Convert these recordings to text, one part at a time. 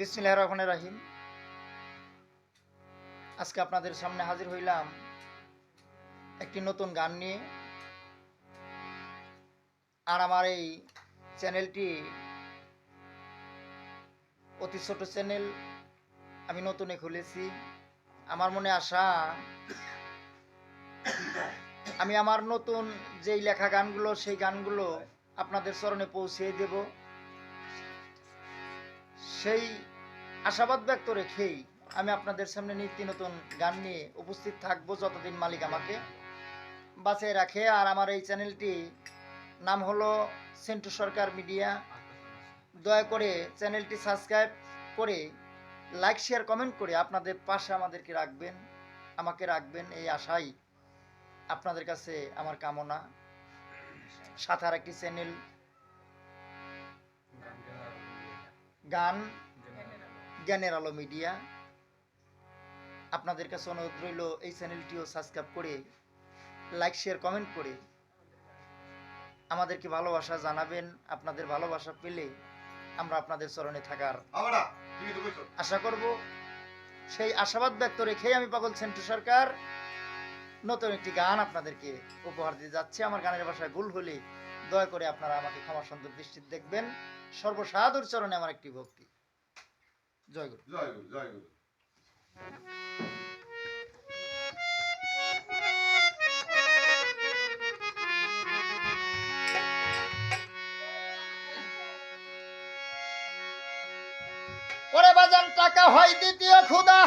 বিসমিল্লাহ রহমান রাহিম। আজকে আপনাদের সামনে হাজির হইলাম একটি নতুন গান নিয়ে। আর আমার এই চ্যানেলটি অতি ছোট চ্যানেল, আমি নতুনে খুলেছি। আমার মনে আশা, আমি আমার নতুন যেই লেখা গানগুলো, সেই গানগুলো আপনাদের চরণে পৌঁছে দেব। সেই আশাবাদ ব্যক্ত রেখেই আমি আপনাদের সামনে নিত্য নতুন গান নিয়ে উপস্থিত থাকব যতদিন মালিক আমাকে। বাঁচিয়ে রাখে, আর আমার এই চ্যানেলটি নাম হলো সেন্টু সরকার মিডিয়া। দয়া করে চ্যানেলটি সাবস্ক্রাইব করে লাইক, শেয়ার, কমেন্ট করে আপনাদের পাশে আমাদেরকে রাখবেন, আমাকে রাখবেন এই আশাই আপনাদের কাছে আমার কামনা। সাথে আর একটি চ্যানেল। গান জ্ঞানের আলো মিডিয়া। আপনাদের কাছে অনুরোধ রইল এই চ্যানেলটিও সাবস্ক্রাইব করে লাইক শেয়ার কমেন্ট করে। আমাদেরকে ভালোবাসা জানাবেন আপনাদের ভালোবাসা পেলে আমরা আপনাদের চরণে থাকার আশা করব। সেই আশাবাদ ব্যক্ত রেখেই আমি পাগল সেন্টু সরকার নতুন একটি গান আপনাদেরকে উপহার দিয়ে যাচ্ছে। আমার গানের ভাষায় ভুল হলে দয়া করে আপনারা আমাকে ক্ষমা সুন্দর দৃষ্টিতে দেখবেন। সর্বসাধুর চরণে আমার একটি ভক্তি। জয় গুরু জয় গুরু জয় গুরু ওরে বাজান টাকা হয় দ্বিতীয় ক্ষুদা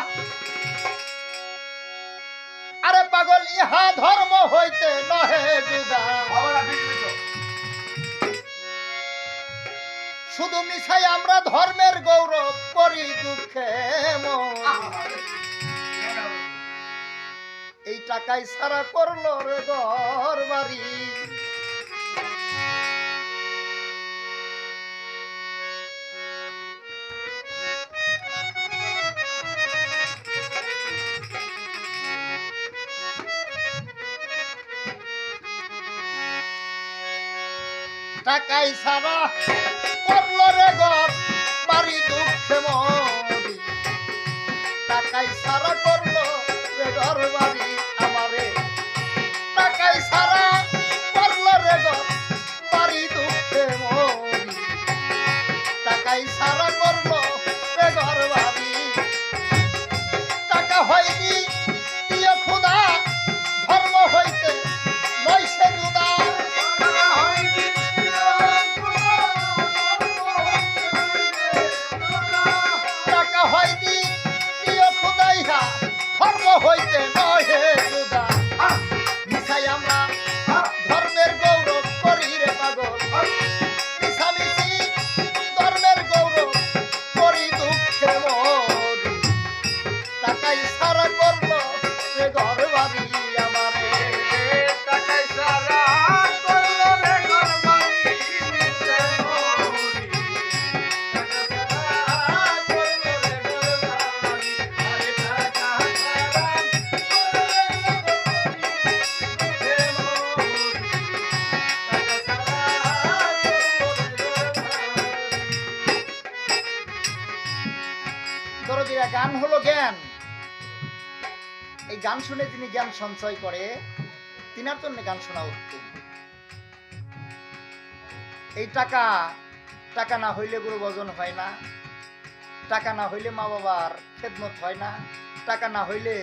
আরে পাগল ইহা ধর্ম হইতে নহে জুদা শুধু মিশাই আমরা ধর্মের গৌরব করি দুঃখে এই টাকাই সারা করল রে ঘর বাড়ি টাকাই সারা করল রে ঘর বাড়ি দুঃখে মরি গান শুনে যিনি জ্ঞান সঞ্চয় করে তিনার জন্য গান শোনা উত্তম। এই টাকা টাকা না হইলে গুরু ভজন হয় না। টাকা না হইলে মা বাবার খেদমত হয় না। টাকা না হইলে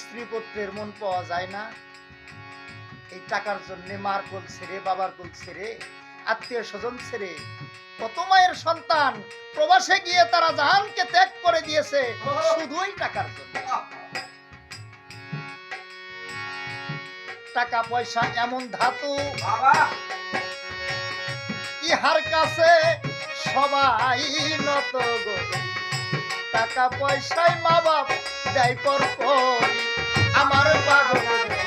স্ত্রী পুত্রের মন পাওয়া যায় না। এই টাকার জন্য মার কোল ছেড়ে বাবার কোল ছেড়ে আত্মীয় স্বজন ছেড়ে কত মায়ের সন্তান প্রবাসে গিয়ে তারা জাহানকে ত্যাগ করে দিয়েছে শুধুই টাকার জন্য। টাকা পয়সা এমন ধাতু। ইহার কাছে সবাই নত গো। টাকা পয়সায় মা বাপ দেয় পর আমার পাগল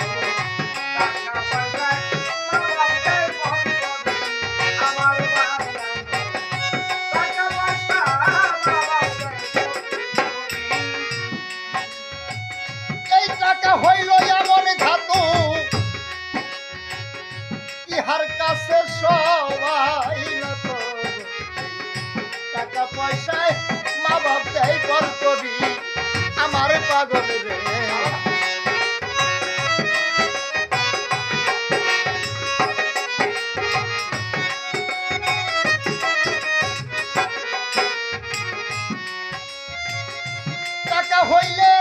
হইলে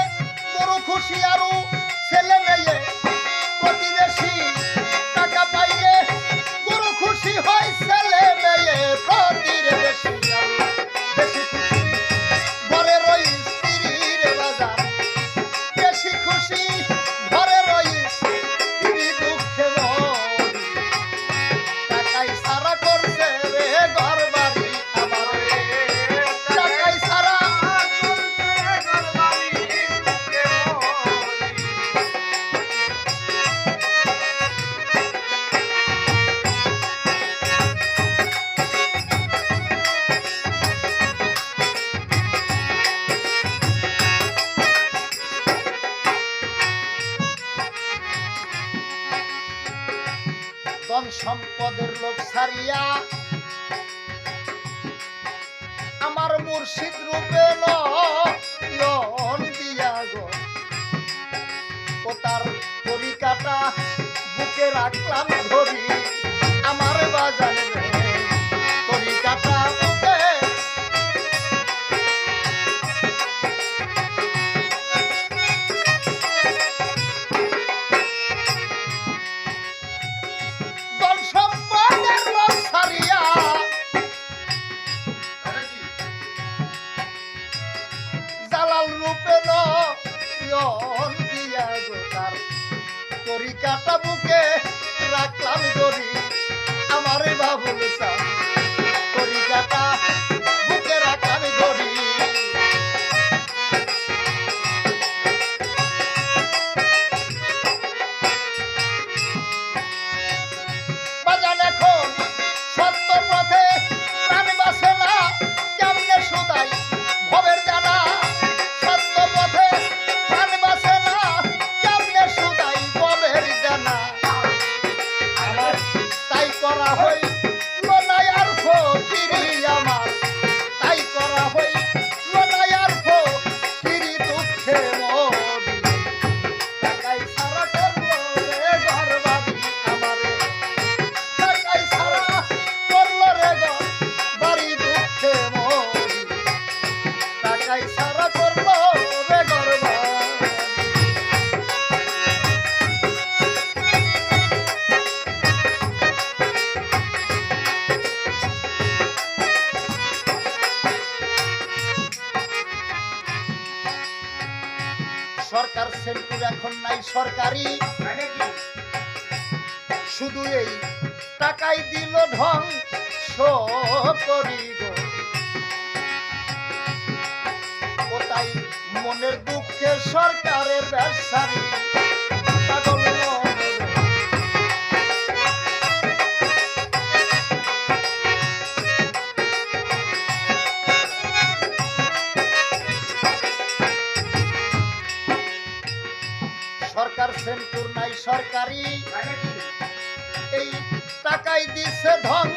মোর খুশি আরও ছেলে মেয়ে 呀. সেন্টুর এখন নাই সরকারি। মানে শুধু এই টাকাই দিল ঢং করি ও তাই মনের দুঃখে সরকারের ব্যবসারী? নারী এই টাকাই দিছে ধন।